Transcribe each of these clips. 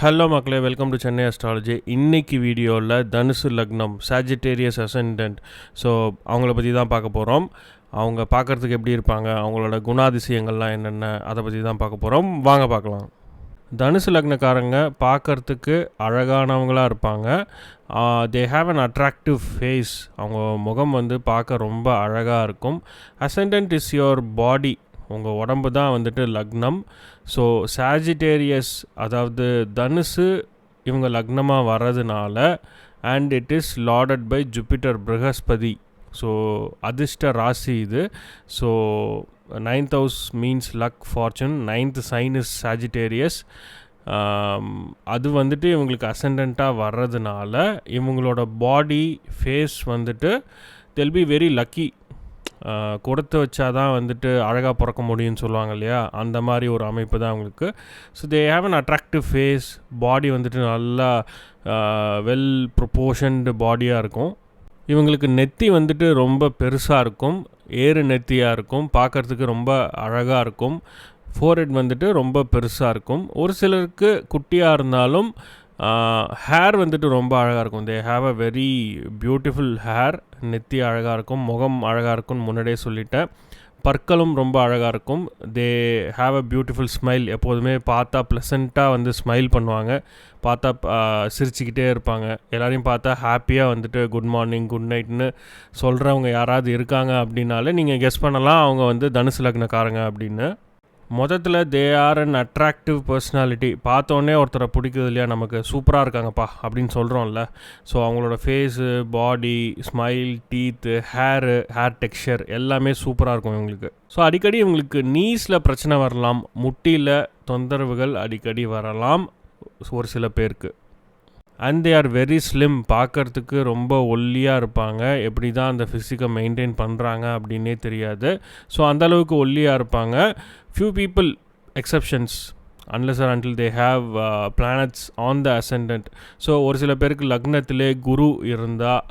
Hello மக்களே welcome to Chennai astrology இன்னைக்கு வீடியோவில் தனுசு லக்னம் சாஜிட்டேரியஸ் அசெண்டன்ட் ஸோ அவங்கள பற்றி தான் பார்க்க போகிறோம் அவங்க பார்க்குறதுக்கு எப்படி இருப்பாங்க அவங்களோட குணாதிசயங்கள்லாம் என்னென்ன அதை பற்றி தான் பார்க்க போகிறோம் வாங்க பார்க்கலாம். தனுசு லக்னக்காரங்க பார்க்கறதுக்கு அழகானவங்களாக இருப்பாங்க. They have an attractive face அவங்க முகம் வந்து பார்க்க ரொம்ப அழகாக இருக்கும். அசெண்டன்ட் இஸ் யுவர் பாடி உங்கள் உடம்பு தான் வந்துட்டு லக்னம். ஸோ சாஜிடேரியஸ் அதாவது தனுசு இவங்க லக்னமாக வர்றதுனால and it is lorded by Jupiter Brihaspati so அதிர்ஷ்ட ராசி இது. So ninth house means luck fortune ninth sign is Sagittarius அது வந்துட்டு இவங்களுக்கு அசண்டண்ட்டாக வர்றதுனால இவங்களோட பாடி ஃபேஸ் வந்துட்டு தெல் பி வெரி லக்கி கொடுத்து வச்சா தான் வந்துட்டு அழகாக பிறக்க முடியும்னு சொல்லுவாங்க இல்லையா? அந்த மாதிரி ஒரு அமைப்பு தான் அவங்களுக்கு. So they have an attractive face body வந்துட்டு நல்லா வெல் ப்ரொப்போர்ஷன்டு பாடியாக இருக்கும். இவங்களுக்கு நெத்தி வந்துட்டு ரொம்ப பெருசாக இருக்கும். ஏறு நெத்தியாக இருக்கும். பார்க்குறதுக்கு ரொம்ப அழகாக இருக்கும். ஃபோர்ஹெட் வந்துட்டு ரொம்ப பெருசாக இருக்கும். ஒரு சிலருக்கு குட்டியாக இருந்தாலும் ஹேர் வந்துட்டு ரொம்ப அழகாக இருக்கும். They have a very beautiful hair நெத்தி அழகாக இருக்கும். முகம் அழகாக இருக்கும்னு முன்னாடியே சொல்லிட்டேன். பற்களும் ரொம்ப அழகாக இருக்கும். They have a beautiful smile எப்போதுமே பார்த்தா ப்ளசண்ட்டாக வந்து ஸ்மைல் பண்ணுவாங்க. பார்த்தா சிரிச்சுக்கிட்டே இருப்பாங்க. எல்லோரையும் பார்த்தா ஹாப்பியாக வந்துட்டு குட் மார்னிங் குட் நைட்னு சொல்கிறவங்க யாராவது இருக்காங்க அப்படின்னாலே நீங்கள் கெஸ் பண்ணலாம். அவங்க வந்து தனுசு லக்னக்காரங்க அப்படின்னு. மொத்தத்தில் they are an attractive personality பார்த்தோன்னே ஒருத்தரை பிடிக்குது இல்லையா? நமக்கு சூப்பராக இருக்காங்கப்பா அப்படின்னு சொல்கிறோம்ல ஸோ அவங்களோட face body smile teeth hair hair texture எல்லாமே சூப்பராக இருக்கும் இவங்களுக்கு. ஸோ அடிக்கடி இவங்களுக்கு நீஸில் பிரச்சனை வரலாம் முட்டியில் தொந்தரவுகள் அடிக்கடி வரலாம் ஒரு சில பேருக்கு. And they are very slim பார்க்குறதுக்கு ரொம்ப ஒல்லியாக இருப்பாங்க. எப்படி தான் அந்த ஃபிசிக்கை மெயின்டைன் பண்ணுறாங்க அப்படின்னே தெரியாது. ஸோ அந்தளவுக்கு ஒல்லியாக இருப்பாங்க. Few people exceptions unless or until they have planets on the ascendant so ஒரு சில பேருக்கு லக்னத்திலே குரு இருந்தால்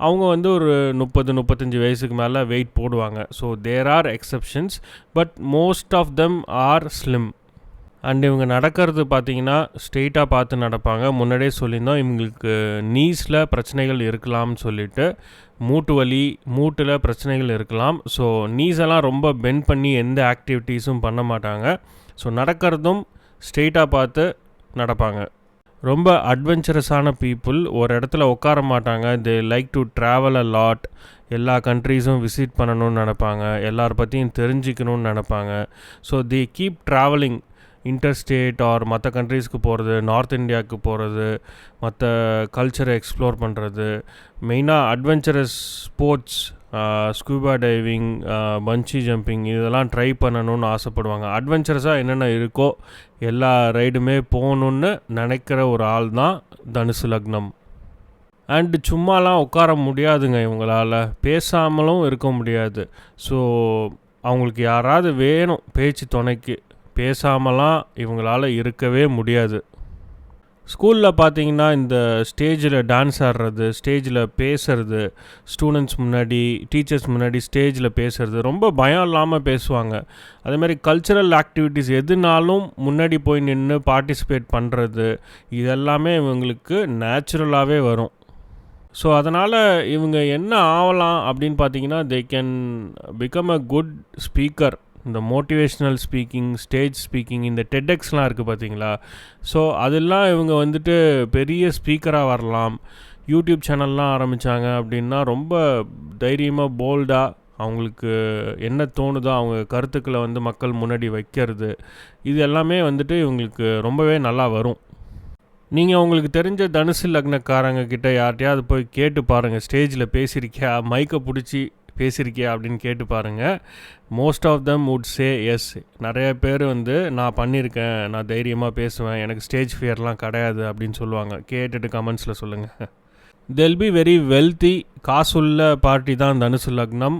அவங்க வந்து ஒரு முப்பது முப்பத்தஞ்சு வயசுக்கு மேலே வெயிட் போடுவாங்க. So there are exceptions but most of them are slim and இவங்க நடக்கிறது பார்த்தீங்கன்னா ஸ்ட்ரெயிட்டாக பார்த்து நடப்பாங்க. முன்னாடியே சொல்லியிருந்தோம் இவங்களுக்கு நீஸில் பிரச்சனைகள் இருக்கலாம்னு சொல்லிட்டு மூட்டு வலி மூட்டில் பிரச்சனைகள் இருக்கலாம். ஸோ நீஸெல்லாம் ரொம்ப பெண்ட் பண்ணி எந்த ஆக்டிவிட்டீஸும் பண்ண மாட்டாங்க. ஸோ நடக்கிறதும் ஸ்ட்ரெயிட்டாக பார்த்து நடப்பாங்க. ரொம்ப அட்வென்ச்சரஸான பீப்புள் ஒரு இடத்துல உட்கார மாட்டாங்க. They like to travel a lot எல்லா கண்ட்ரீஸும் விசிட் பண்ணணும்னு நினப்பாங்க. எல்லார் பற்றியும் தெரிஞ்சுக்கணும்னு நினப்பாங்க. So they keep travelling interstate or மற்ற கண்ட்ரீஸ்க்கு போகிறது நார்த் இந்தியாவுக்கு போகிறது மற்ற கல்ச்சரை எக்ஸ்ப்ளோர் பண்ணுறது மெயினாக adventurous sports scuba diving bungee jumping இதெல்லாம் ட்ரை பண்ணணும்னு ஆசைப்படுவாங்க. அட்வென்ச்சரஸாக என்னென்ன இருக்கோ எல்லா ரைடுமே போகணுன்னு நினைக்கிற ஒரு ஆள் தான் தனுசு லக்னம். அண்டு சும்மாலாம் உட்கார முடியாதுங்க இவங்களால். பேசாமலும் இருக்க முடியாது. ஸோ அவங்களுக்கு யாராவது வேணும் பேச்சு துணைக்கு. பேசாமலாம் இவங்களால் இருக்கவே முடியாது. ஸ்கூலில் பார்த்தீங்கன்னா இந்த ஸ்டேஜில் டான்ஸ் ஆடுறது ஸ்டேஜில் பேசுறது ஸ்டூடெண்ட்ஸ் முன்னாடி டீச்சர்ஸ் முன்னாடி ஸ்டேஜில் பேசுறது ரொம்ப பயம் இல்லாமல் பேசுவாங்க. அதேமாதிரி கல்ச்சுரல் ஆக்டிவிட்டீஸ் எதுனாலும் முன்னாடி போய் நின்று பார்ட்டிசிபேட் பண்ணுறது இதெல்லாமே இவங்களுக்கு நேச்சுரலாகவே வரும். ஸோ அதனால் இவங்க என்ன ஆகலாம் அப்படின்னு பார்த்தீங்கன்னா they can become a good speaker இந்த மோட்டிவேஷ்னல் ஸ்பீக்கிங் ஸ்டேஜ் ஸ்பீக்கிங் இந்த டெட்எக்ஸ்லாம் இருக்குது பார்த்தீங்களா ஸோ அதெல்லாம் இவங்க வந்துட்டு பெரிய ஸ்பீக்கராக வரலாம். யூடியூப் சேனல்லாம் ஆரம்பித்தாங்க அப்படின்னா ரொம்ப தைரியமாக போல்டாக அவங்களுக்கு என்ன தோணுதோ அவங்க கருத்துக்களை வந்து மக்கள் முன்னாடி வைக்கிறது. இது எல்லாமே வந்துட்டு இவங்களுக்கு ரொம்பவே நல்லா வரும். நீங்கள் உங்களுக்கு தெரிஞ்ச தனுசு லக்னக்காரங்க கிட்ட யார்கிட்டயாவது போய் கேட்டு பாருங்கள் ஸ்டேஜில் பேசியிருக்கியா? மைக்கை பிடிச்சி பேசியிருக்கியா அப்படின்னு கேட்டு பாருங்கள் most of them would say yes நிறைய பேர் வந்து நான் பண்ணியிருக்கேன் நான் தைரியமாக பேசுவேன் எனக்கு ஸ்டேஜ் ஃபியர்லாம் கிடையாது அப்படின்னு சொல்லுவாங்க. கேட்டுட்டு கமெண்ட்ஸில் சொல்லுங்கள் தெல் பி வெரி வெல்த்தி காசுள்ள பார்ட்டி தான் தனுசு லக்னம்.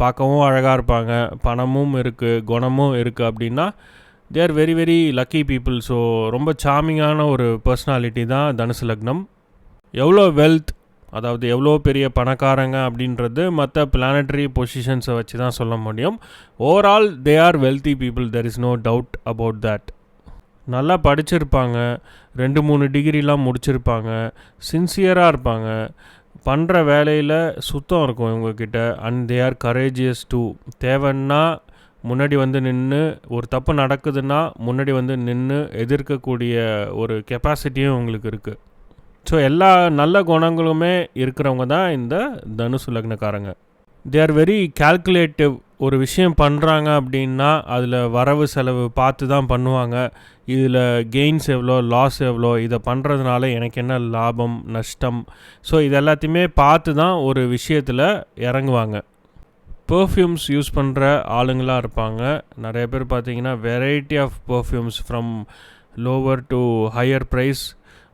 பார்க்கவும் அழகாக இருப்பாங்க. பணமும் இருக்குது குணமும் இருக்குது அப்படின்னா they are very very lucky people so ரொம்ப சாமிங்கான ஒரு பர்சனாலிட்டி தான் தனுசு லக்னம். எவ்வளோ வெல்த் அதாவது எவ்வளோ பெரிய பணக்காரங்க அப்படின்றது மற்ற பிளானட்டரி பொசிஷன்ஸை வச்சு தான் சொல்ல முடியும். Overall they are wealthy people there is no doubt about that நல்லா படிச்சிருப்பாங்க. ரெண்டு மூணு டிகிரிலாம் முடிச்சிருப்பாங்க. சின்சியராக இருப்பாங்க. பண்ணுற வேலையில் சுத்தம் இருக்கும் இவங்கக்கிட்ட and they are courageous too தேவைன்னா முன்னாடி வந்து நின்று ஒரு தப்பு நடக்குதுன்னா முன்னாடி வந்து நின்று எதிர்க்கக்கூடிய ஒரு கெப்பாசிட்டியும் உங்களுக்கு இருக்குது ஸோ எல்லா நல்ல குணங்களுமே இருக்கிறவங்க தான் இந்த தனுசு லக்னக்காரங்க. தே ஆர் வெரி கால்குலேட்டிவ் ஒரு விஷயம் பண்ணுறாங்க அப்படின்னா அதில் வரவு செலவு பார்த்து தான் பண்ணுவாங்க. இதில் கெயின்ஸ் எவ்வளோ லாஸ் எவ்வளோ இதை பண்ணுறதுனால எனக்கு என்ன லாபம் நஷ்டம்? ஸோ இது எல்லாத்தையுமே பார்த்து தான் ஒரு விஷயத்தில் இறங்குவாங்க. பர்ஃப்யூம்ஸ் யூஸ் பண்ணுற ஆளுங்களாக இருப்பாங்க. நிறைய பேர் பார்த்தீங்கன்னா variety of perfumes from lower to higher price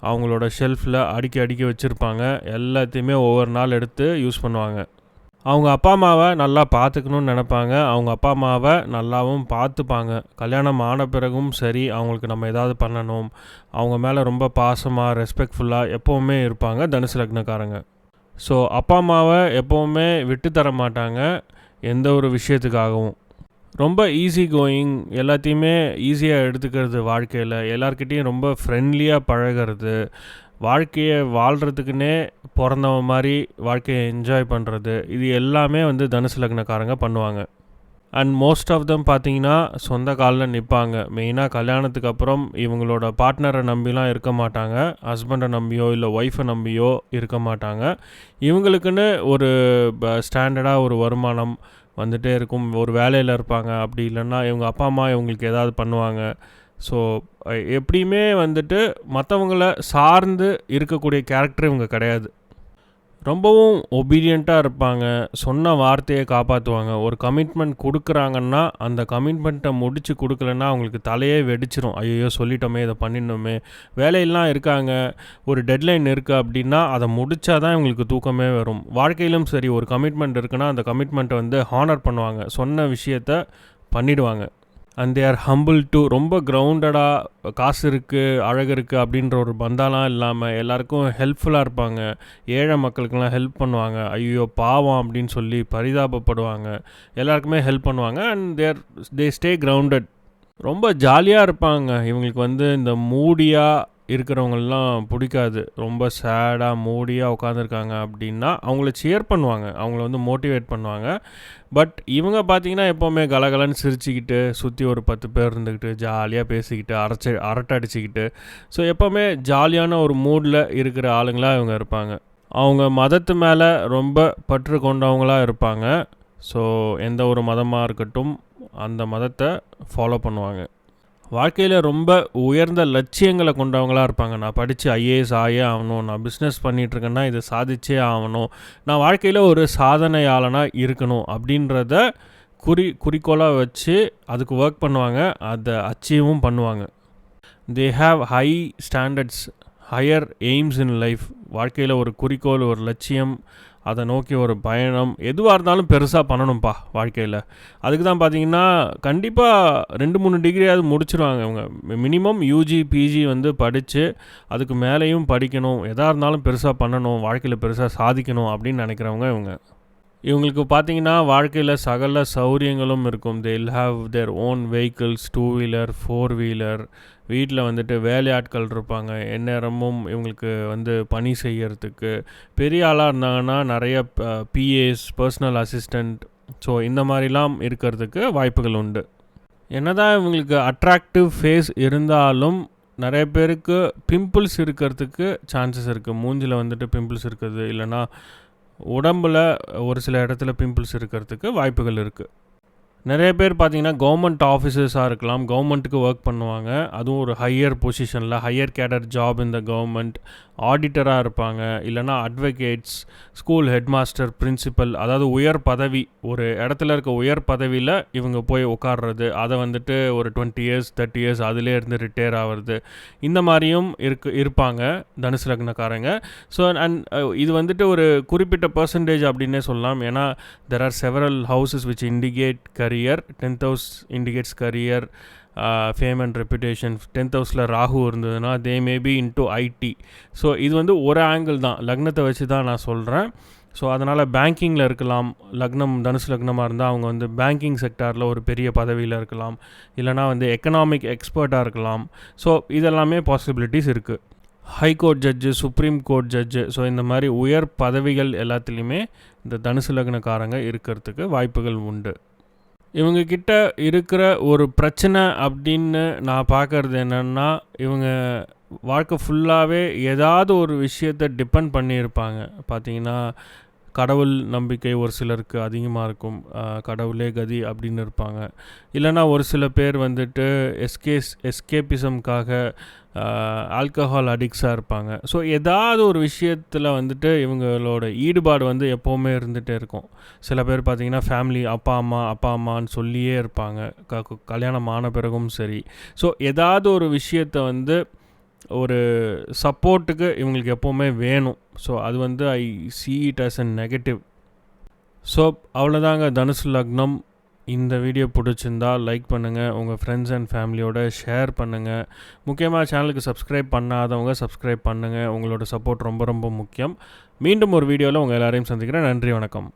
அவங்களோட ஷெல்ஃபில் அடுக்கி அடுக்கி வச்சுருப்பாங்க. எல்லாத்தையுமே ஒவ்வொரு நாள் எடுத்து யூஸ் பண்ணுவாங்க. அவங்க அப்பா அம்மாவை நல்லா பார்த்துக்கணுன்னு நினப்பாங்க. அவங்க அப்பா அம்மாவை நல்லாவும் பார்த்துப்பாங்க. கல்யாணம் ஆன பிறகும் சரி அவங்களுக்கு நம்ம ஏதாவது பண்ணணும். அவங்க மேலே ரொம்ப பாசமாக ரெஸ்பெக்ட்ஃபுல்லாக எப்போவுமே இருப்பாங்க தனுசு லக்னக்காரங்க. ஸோ அப்பா அம்மாவை எப்போவுமே விட்டு தர மாட்டாங்க. எந்த ஒரு விஷயத்துக்காகவும். ரொம்ப ஈஸி கோயிங் எல்லாத்தையுமே ஈஸியாக எடுத்துக்கிறது வாழ்க்கையில். எல்லார்கிட்டேயும் ரொம்ப ஃப்ரெண்ட்லியாக பழகிறது வாழ்க்கையை வாழ்கிறதுக்குன்னே பிறந்தவ மாதிரி வாழ்க்கையை என்ஜாய் பண்ணுறது இது எல்லாமே வந்து தனுசு லக்னக்காரங்க பண்ணுவாங்க. அண்ட் மோஸ்ட் ஆஃப் தம் பார்த்தீங்கன்னா சொந்த காலில் நிற்பாங்க மெயினாக கல்யாணத்துக்கு அப்புறம் இவங்களோட பார்ட்னரை நம்பிலாம் இருக்க மாட்டாங்க. ஹஸ்பண்டை நம்பியோ இல்லை ஒய்ஃபை நம்பியோ இருக்க மாட்டாங்க. இவங்களுக்குன்னு ஒரு ஸ்டாண்டர்டாக ஒரு வருமானம் வந்துகிட்டே இருக்கும். ஒரு வேலையில் இருப்பாங்க. அப்படி இல்லைன்னா இவங்க அப்பா அம்மா இவங்களுக்கு ஏதாவது பண்ணுவாங்க. ஸோ எப்படியுமே வந்துட்டு மற்றவங்கள சார்ந்து இருக்கக்கூடிய கேரக்டர் இவங்க கிடையாது. ரொம்பவும் ஒபீடியண்ட்டாக இருப்பாங்க. சொன்ன வார்த்தையை காப்பாற்றுவாங்க ஒரு கமிட்மெண்ட் கொடுக்குறாங்கன்னா அந்த கமிட்மெண்ட்டை முடித்து கொடுக்கலன்னா அவங்களுக்கு தலையே வெடிச்சிரும். ஐயோ சொல்லிட்டோமே இதை பண்ணிடணுமே. வேலையெல்லாம் இருக்காங்க. ஒரு டெட்லைன் இருக்குது அப்படின்னா அதை முடித்தா தான் இவங்களுக்கு தூக்கமே வரும். வாழ்க்கையிலும் சரி ஒரு கமிட்மெண்ட் இருக்குன்னா அந்த கமிட்மெண்ட்டை வந்து ஹானர் பண்ணுவாங்க. சொன்ன விஷயத்த பண்ணிடுவாங்க. And they are humble too ரொம்ப கிரவுண்டடாக காசு இருக்குது அழகு இருக்குது அப்படின்ற ஒரு பந்தாலாம் இல்லாமல் எல்லாருக்கும் ஹெல்ப்ஃபுல்லாக இருப்பாங்க. ஏழை மக்களுக்கெல்லாம் ஹெல்ப் பண்ணுவாங்க. ஐயோ பாவம் அப்படின்னு சொல்லி பரிதாபப்படுவாங்க. எல்லாருக்குமே ஹெல்ப் பண்ணுவாங்க. And there they stay grounded ரொம்ப ஜாலியாக இருப்பாங்க. இவங்களுக்கு வந்து இந்த மூடியாக இருக்கிறவங்களாம் பிடிக்காது. ரொம்ப சேடாக மூடியாக உட்காந்துருக்காங்க அப்படின்னா அவங்கள சியர் பண்ணுவாங்க. அவங்கள வந்து மோட்டிவேட் பண்ணுவாங்க. பட் இவங்க பார்த்தீங்கன்னா எப்போவுமே கலகலன்னு சிரிச்சுக்கிட்டு சுற்றி ஒரு பத்து பேர் இருந்துக்கிட்டு ஜாலியாக பேசிக்கிட்டு அரைச்சி அரட்டை அடிச்சுக்கிட்டு ஸோ எப்போவுமே ஜாலியான ஒரு மூடில் இருக்கிற ஆளுங்களாக இவங்க இருப்பாங்க. அவங்க மதத்து மேலே ரொம்ப பற்று கொண்டவங்களாக இருப்பாங்க. ஸோ எந்த ஒரு மதமாக இருக்கட்டும் அந்த மதத்தை ஃபாலோ பண்ணுவாங்க. வாழ்க்கையில் ரொம்ப உயர்ந்த லட்சியங்களை கொண்டவங்களாக இருப்பாங்க. நான் படித்து ஐஏஎஸ் ஆயே ஆகணும். நான் பிஸ்னஸ் பண்ணிகிட்ருக்கேன்னா இதை சாதிச்சே ஆகணும். நான் வாழ்க்கையில் ஒரு சாதனையாளனாக இருக்கணும் அப்படின்றத குறி குறிக்கோளாக வச்சு அதுக்கு ஒர்க் பண்ணுவாங்க. அதை அச்சீவும் பண்ணுவாங்க. They have high standards higher aims in life வாழ்க்கையில் ஒரு குறிக்கோள் ஒரு லட்சியம் அதை நோக்கி ஒரு பயணம் எதுவாக இருந்தாலும் பெருசாக பண்ணணும்ப்பா வாழ்க்கையில். அதுக்கு தான் பார்த்தீங்கன்னா கண்டிப்பாக ரெண்டு மூணு டிகிரியாவது முடிச்சிருவாங்க அவங்க மினிமம் யூஜி பிஜி வந்து படித்து அதுக்கு மேலேயும் படிக்கணும். எதாக இருந்தாலும் பெருசாக பண்ணணும் வாழ்க்கையில் பெருசாக சாதிக்கணும் அப்படின்னு நினைக்கிறவங்க இவங்க. இவங்களுக்கு பார்த்தீங்கன்னா வாழ்க்கையில் சகல சௌரியங்களும் இருக்கும். They'll have their own vehicles two wheeler four wheeler வீட்டில் வந்துட்டு வேலையாட்கள் இருப்பாங்க. எந்நேரமும் இவங்களுக்கு வந்து பணி செய்யறதுக்கு. பெரிய ஆளாக இருந்தாங்கன்னா நிறைய பிஏஸ் பர்சனல் அசிஸ்டண்ட் ஸோ இந்த மாதிரிலாம் இருக்கிறதுக்கு வாய்ப்புகள் உண்டு. என்னதான் இவங்களுக்கு அட்ராக்டிவ் ஃபேஸ் இருந்தாலும் நிறைய பேருக்கு பிம்பிள்ஸ் இருக்கிறதுக்கு சான்சஸ் இருக்குது மூஞ்சில் வந்துட்டு பிம்பிள்ஸ் இருக்குது. இல்லைனா உடம்பில் ஒரு சில இடத்துல பிம்பிள்ஸ் இருக்கிறதுக்கு வாய்ப்புகள் இருக்குது நிறைய பேர் பார்த்தீங்கன்னா கவர்மெண்ட் ஆஃபீஸர்ஸாக இருக்கலாம் கவர்மெண்ட்டுக்கு ஒர்க் பண்ணுவாங்க. அதுவும் ஒரு ஹையர் பொசிஷனில் ஹையர் கேடர் ஜாப் இந்த கவர்மெண்ட் ஆடிட்டராக இருப்பாங்க இல்லைனா அட்வொகேட்ஸ் ஸ்கூல் ஹெட்மாஸ்டர் பிரின்சிபல் அதாவது உயர் பதவி ஒரு இடத்துல இருக்க உயர் பதவியில் இவங்க போய் உட்காடுறது அதை வந்துட்டு ஒரு டுவெண்ட்டி இயர்ஸ் தேர்ட்டி இயர்ஸ் அதிலே இருந்து ரிட்டையர் ஆகிறது இந்த மாதிரியும் இருக்கு இருப்பாங்க தனுசு லக்னக்காரங்க ஸோ அண்ட் இது வந்துட்டு ஒரு குறிப்பிட்ட பர்சன்டேஜ் அப்படின்னே சொல்லலாம். ஏன்னா there are several houses which indicate career tenth house indicates career fame and reputation tenth ஹவுஸில் ராகு இருந்ததுன்னா they maybe into IT so இது வந்து ஒரு ஆங்கிள் தான். லக்னத்தை வச்சு தான் நான் சொல்கிறேன் ஸோ அதனால் பேங்கிங்கில் இருக்கலாம். லக்னம் தனுசு லக்னமாக இருந்தால் அவங்க வந்து பேங்கிங் செக்டாரில் ஒரு பெரிய பதவியில் இருக்கலாம். இல்லைனா வந்து எக்கனாமிக் எக்ஸ்பர்ட்டாக இருக்கலாம். ஸோ இதெல்லாமே பாசிபிலிட்டிஸ் இருக்குது high court judge supreme court judge so இந்த மாதிரி உயர் பதவிகள் எல்லாத்துலேயுமே இந்த தனுசு லக்னக்காரங்க இருக்கிறதுக்கு வாய்ப்புகள் உண்டு. இவங்க கிட்ட இருக்கிற ஒரு பிரச்சனை அப்படின்னு நான் பார்க்கறது என்னென்னா இவங்க வாழ்க்கை ஃபுல்லாகவே ஏதாவது ஒரு விஷயத்தை டிபெண்ட் பண்ணியிருப்பாங்க. பார்த்தீங்கன்னா கடவுள் நம்பிக்கை ஒரு சிலருக்கு அதிகமாக இருக்கும். கடவுளே கதி அப்படின்னு இருப்பாங்க. இல்லைனா ஒரு சில பேர் வந்துட்டு எஸ்கேஸ் எஸ்கேபிசம்காக ஆல்கஹால் அடிக்ஸாக இருப்பாங்க. ஸோ ஏதாவது ஒரு விஷயத்தில் வந்துட்டு இவங்களோட ஈடுபாடு வந்து எப்போவுமே இருந்துகிட்டே இருக்கும். சில பேர் பார்த்தீங்கன்னா ஃபேமிலி அப்பா அம்மா அப்பா அம்மான்னு சொல்லியே இருப்பாங்க. க கல்யாணம் ஆன பிறகும் சரி. ஸோ ஏதாவது ஒரு விஷயத்தை வந்து ஒரு சப்போர்ட்டுக்கு இவங்களுக்கு எப்போவுமே வேணும். ஸோ அது வந்து I see it as a negative so அவ்வளோதாங்க தனுசு லக்னம் இந்த வீடியோ பிடிச்சிருந்தா லைக் பண்ணுங்கள் உங்கள் ஃப்ரெண்ட்ஸ் அண்ட் ஃபேமிலியோட ஷேர் பண்ணுங்கள் முக்கியமாக சேனலுக்கு சப்ஸ்கிரைப் பண்ணாதவங்க சப்ஸ்கிரைப் பண்ணுங்கள் உங்களோட சப்போர்ட் ரொம்ப ரொம்ப முக்கியம். மீண்டும் ஒரு வீடியோவில் உங்கள் எல்லாரையும் சந்திக்கிறேன். நன்றி வணக்கம்.